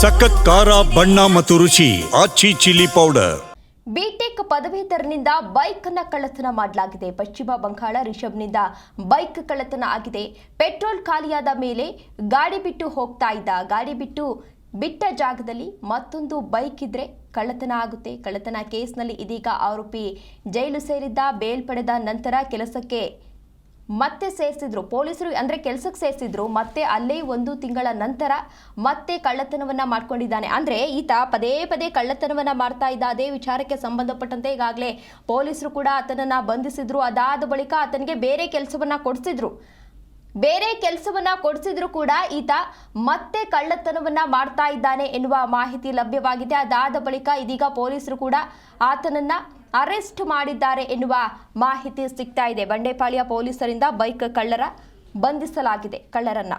ಸಖತ್ ಖಾರ, ಬಣ್ಣ ಮತ್ತು ರುಚಿ, ಆಚಿ ಚಿಲ್ಲಿ ಪೌಡರ್. ಬಿಟೆಕ್ ಪದವೀಧರನಿಂದ ಬೈಕ್ ಅನ್ನ ಕಳ್ಳತನ ಮಾಡಲಾಗಿದೆ. ಪಶ್ಚಿಮ ಬಂಗಾಳ ರಿಷಬ್ನಿಂದ ಬೈಕ್ ಕಳ್ಳತನ ಆಗಿದೆ. ಪೆಟ್ರೋಲ್ ಖಾಲಿಯಾದ ಮೇಲೆ ಗಾಡಿ ಬಿಟ್ಟು ಹೋಗ್ತಾ ಇದ್ದ. ಗಾಡಿ ಬಿಟ್ಟು ಬಿಟ್ಟ ಜಾಗದಲ್ಲಿ ಮತ್ತೊಂದು ಬೈಕ್ ಇದ್ರೆ ಕಳ್ಳತನ ಆಗುತ್ತೆ. ಕಳ್ಳತನ ಕೇಸ್ನಲ್ಲಿ ಇದೀಗ ಆರೋಪಿ ಜೈಲು ಸೇರಿದ್ದ, ಬೇಲ್ ಪಡೆದ ನಂತರ ಕೆಲಸಕ್ಕೆ ಮತ್ತೆ ಸೇರಿಸಿದ್ರು. ಪೊಲೀಸರು ಅಂದ್ರೆ ಕೆಲಸಕ್ಕೆ ಸೇರಿಸಿದ್ರು. ಮತ್ತೆ ಅಲ್ಲೇ ಒಂದು ತಿಂಗಳ ನಂತರ ಮತ್ತೆ ಕಳ್ಳತನವನ್ನ ಮಾಡ್ಕೊಂಡಿದ್ದಾನೆ. ಅಂದ್ರೆ ಈತ ಪದೇ ಪದೇ ಕಳ್ಳತನವನ್ನ ಮಾಡ್ತಾ ಇದ್ದ ಅದೇ ವಿಚಾರಕ್ಕೆ ಸಂಬಂಧಪಟ್ಟಂತೆ ಈಗಾಗಲೇ ಪೊಲೀಸರು ಕೂಡ ಆತನನ್ನು ಬಂಧಿಸಿದ್ರು. ಅದಾದ ಬಳಿಕ ಆತನಿಗೆ ಬೇರೆ ಕೆಲಸವನ್ನ ಕೊಡಿಸಿದ್ರು. ಬೇರೆ ಕೆಲಸವನ್ನ ಕೊಡಿಸಿದ್ರು ಕೂಡ ಈತ ಮತ್ತೆ ಕಳ್ಳತನವನ್ನ ಮಾಡ್ತಾ ಇದ್ದಾನೆ ಎನ್ನುವ ಮಾಹಿತಿ ಲಭ್ಯವಾಗಿದೆ. ಅದಾದ ಬಳಿಕ ಇದೀಗ ಪೊಲೀಸರು ಕೂಡ ಆತನನ್ನ ಅರೆಸ್ಟ್ ಮಾಡಿದ್ದಾರೆ ಎನ್ನುವ ಮಾಹಿತಿ ಸಿಗ್ತಾ ಇದೆ. ಬಂಡೆಪಾಳ್ಯ ಪೊಲೀಸರಿಂದ ಬೈಕ್ ಕಳ್ಳರ ಬಂಧಿಸಲಾಗಿದೆ. ಕಳ್ಳರನ್ನ